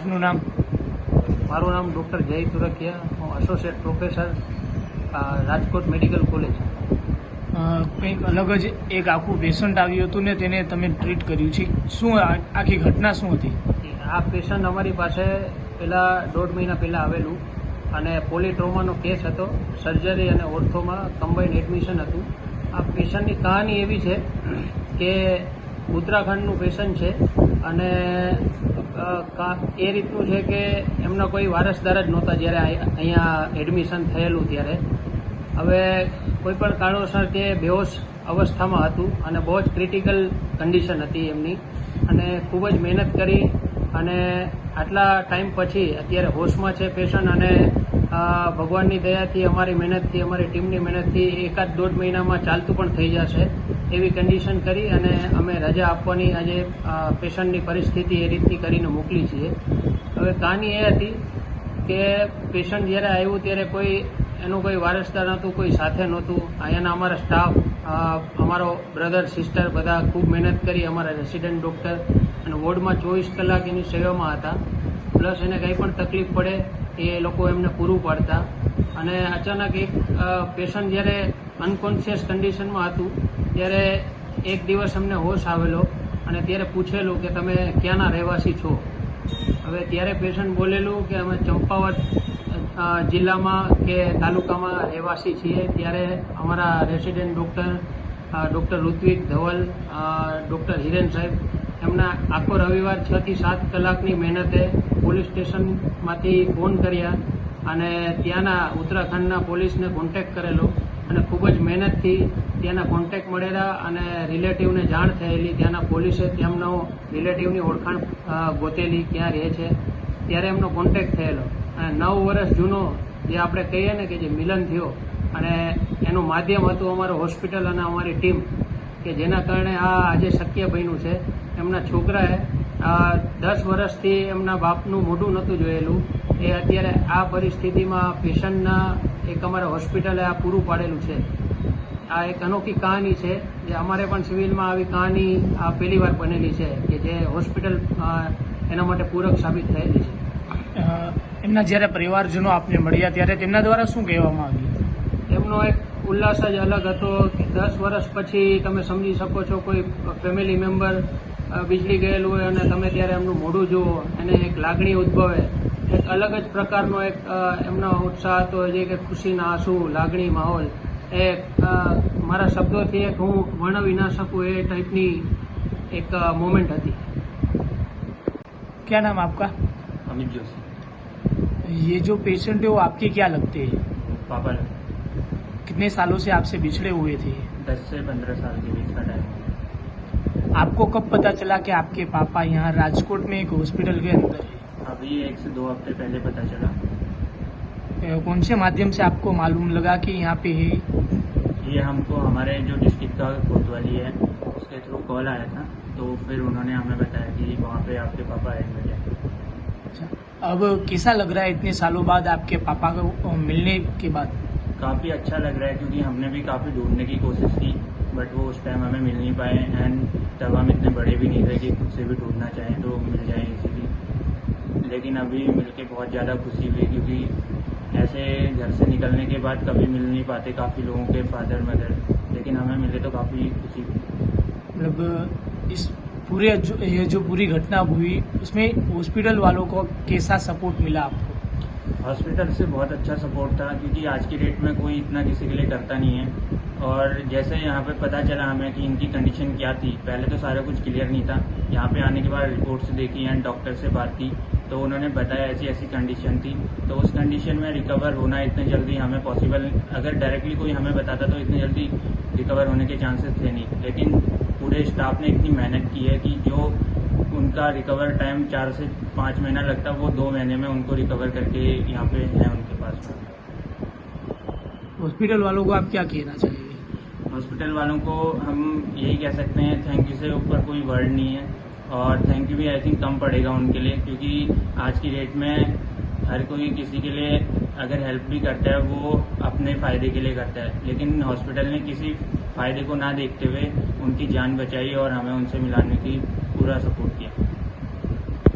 આપનું નામ? મારું નામ ડૉક્ટર જય તુરકિયા હું associate professor Rajkot medical college કંઈક અલગ જ એક આખું પેશન્ટ આવ્યું હતું ને તેને તમે ટ્રીટ કર્યું છે. શું આખી ઘટના શું હતી? આ પેશન્ટ અમારી પાસે પહેલાં દોઢ મહિના પહેલાં આવેલું અને પોલીટ્રોમાનો કેસ હતો. સર્જરી અને ઓર્થોમાં કમ્બાઇન્ડ એડમિશન હતું. આ પેશન્ટની કહાની એવી છે કે ઉત્તરાખંડનું પેશન્ટ છે. અને એ રીતનું છે કે એમના કોઈ વારસદાર જ નહોતા જ્યારે અહીંયા એડમિશન થયેલું ત્યારે. હવે કોઈ પણ કારણોસર તે બેહોશ અવસ્થામાં હતું અને બહુ જ ક્રિટિકલ કન્ડિશન હતી એમની. અને ખૂબ જ મહેનત કરી અને આટલા ટાઈમ પછી અત્યારે હોશમાં છે પેશન્ટ અને ભગવાનની દયાથી, અમારી મહેનતથી, અમારી ટીમની મહેનતથી એકાદ દોઢ મહિનામાં ચાલતું પણ થઈ જશે. એવી કન્ડિશન કરી અને અમે રજા આપવાની આજે પેશન્ટની પરિસ્થિતિ એ રીતની કરીને મોકલી છીએ. હવે કહાની એ હતી કે પેશન્ટ જ્યારે આવ્યું ત્યારે કોઈ, એનું કોઈ વારસદાર નહોતું, કોઈ સાથે નહોતું. અહીંયાના અમારા સ્ટાફ અમારો બ્રધર સિસ્ટર બધા ખૂબ મહેનત કરી, અમારા રેસિડેન્ટ ડૉક્ટર અને વોર્ડમાં ચોવીસ કલાક એની સેવામાં હતા. પ્લસ એને કંઈ પણ તકલીફ પડે એ લોકો એમને પૂરું પાડતા. અને અચાનક એક પેશન્ટ જ્યારે અનકોન્શિયસ કન્ડિશનમાં હતું ત્યારે એક દિવસ અમને હોશ આવેલો અને ત્યારે પૂછેલું કે તમે ક્યાંના રહેવાસી છો? હવે ત્યારે પેશન્ટ બોલેલું કે અમે ચંપાવત જિલ્લામાં કે તાલુકામાં રહેવાસી છીએ. ત્યારે અમારા resident doctor doctor Ritvik Dhaval doctor Hiren સાહેબ, એમના આખો રવિવાર છ થી સાત કલાકની મહેનતે પોલીસ સ્ટેશનમાંથી ફોન કર્યા અને ત્યાંના ઉત્તરાખંડના પોલીસને કોન્ટેક્ટ કરેલો. અને ખૂબ જ મહેનતથી ત્યાંના કોન્ટેક્ટ મળેલા અને રિલેટિવને જાણ થયેલી. ત્યાંના પોલીસે તેમનો રિલેટિવની ઓળખાણ ગોતેલી, ક્યાં રહે છે. ત્યારે એમનો કોન્ટેક્ટ થયેલો. અને નવ વર્ષ જૂનો જે આપણે કહીએ ને કે જે મિલન થયો અને એનું માધ્યમ હતું અમારું હોસ્પિટલ અને અમારી ટીમ કે જેના કારણે આ આજે શક્ય બન્યું છે. એમના છોકરાએ દસ વર્ષથી એમના બાપનું મોઢું નહોતું જોયેલું. એ અત્યારે આ પરિસ્થિતિમાં પેશન્ટના એક અમારા હોસ્પિટલે આ પૂરું પાડેલું છે. આ એક અનોખી કહાની છે જે અમારે પણ સિવિલમાં આવી કહાની આ પહેલી વાર બનેલી છે કે જે હોસ્પિટલ એના માટે પૂરક સાબિત થયેલી છે. એમના જ્યારે પરિવારજનો આપને મળ્યા ત્યારે તેમના દ્વારા શું કહેવામાં આવ્યું? એમનો એક ઉલ્લાસ જ અલગ હતો કે દસ વર્ષ પછી તમે સમજી શકો છો કોઈ ફેમિલી મેમ્બર વીજળી ગયેલું હોય અને તમે ત્યારે એમનું મોઢું જુઓ એને એક લાગણી ઉદ્ભવે. અલગ જ પ્રકારનો એક અ, એમનો ઉત્સાહ હતો જે કે ખુશીના આંસુ લાગણી માહોલ એ અ, મારા શબ્દોથી એક હું વર્ણવી ના શકું એ ટાઈપની એક મોમેન્ટ હતી क्या नाम आपका अमित जोशी ये जो पेशेंट है वो आपके क्या लगते हैं पापा कितने सालों से आपसे बिछड़े हुए थे दस से पंद्रह साल के बीच का टाइम है आपको कब पता चला कि आपके पापा यहाँ राजकोट में एक हॉस्पिटल के अंदर है अभी एक से दो हफ़्ते पहले पता चला। कौन से माध्यम से आपको मालूम लगा कि यहाँ पे है? ये हमको हमारे जो डिस्ट्रिक्ट का कोतवाली है उसके थ्रू कॉल आया था तो फिर उन्होंने हमें बताया कि वहाँ पे आपके पापा एडमिट है। अच्छा, अब कैसा लग रहा है इतने सालों बाद आपके पापा को मिलने के बाद? काफ़ी अच्छा लग रहा है क्योंकि हमने भी काफ़ी ढूँढने की कोशिश की बट वो उस टाइम हमें मिल नहीं पाए एंड तब हम इतने बड़े भी नहीं थे कि खुद से भी ढूंढना चाहें तो मिल जाए इजीली। लेकिन अभी मिलके बहुत ज़्यादा खुशी हुई क्योंकि ऐसे घर से निकलने के बाद कभी मिल नहीं पाते काफ़ी लोगों के फादर, मदर। लेकिन हमें मिले तो काफ़ी खुशी हुई। मतलब इस पूरे जो, ये जो पूरी घटना हुई, उसमें हॉस्पिटल वालों को कैसा सपोर्ट मिला आपको? हॉस्पिटल से बहुत अच्छा सपोर्ट था, क्योंकि आज की डेट में कोई इतना किसी के लिए करता नहीं है। और जैसे यहाँ पे पता चला हमें कि इनकी कंडीशन क्या थी, पहले तो सारा कुछ क्लियर नहीं था। यहाँ पे आने के बाद रिपोर्ट्स देखी एंड डॉक्टर से बात की तो उन्होंने बताया ऐसी ऐसी कंडीशन थी। तो उस कंडीशन में रिकवर होना इतने जल्दी हमें पॉसिबल अगर डायरेक्टली कोई हमें बताता तो इतने जल्दी रिकवर होने के चांसेस थे नहीं। लेकिन पूरे स्टाफ ने इतनी मेहनत की है कि जो उनका रिकवर टाइम चार से पाँच महीना लगता है वो दो महीने में उनको रिकवर करके यहाँ पे है उनके पास। हॉस्पिटल वालों को आप क्या कहना चाहिए हॉस्पिटल वालों को हम यही कह सकते हैं थैंक यू से ऊपर कोई वर्ड नहीं है और थैंक यू भी आई थिंक कम पड़ेगा उनके लिए क्योंकि आज की डेट में हर कोई किसी के लिए अगर हेल्प भी करता है वो अपने फ़ायदे के लिए करता है। लेकिन हॉस्पिटल ने किसी फ़ायदे को ना देखते हुए उनकी जान बचाई और हमें उनसे मिलाने की पूरा सपोर्ट किया।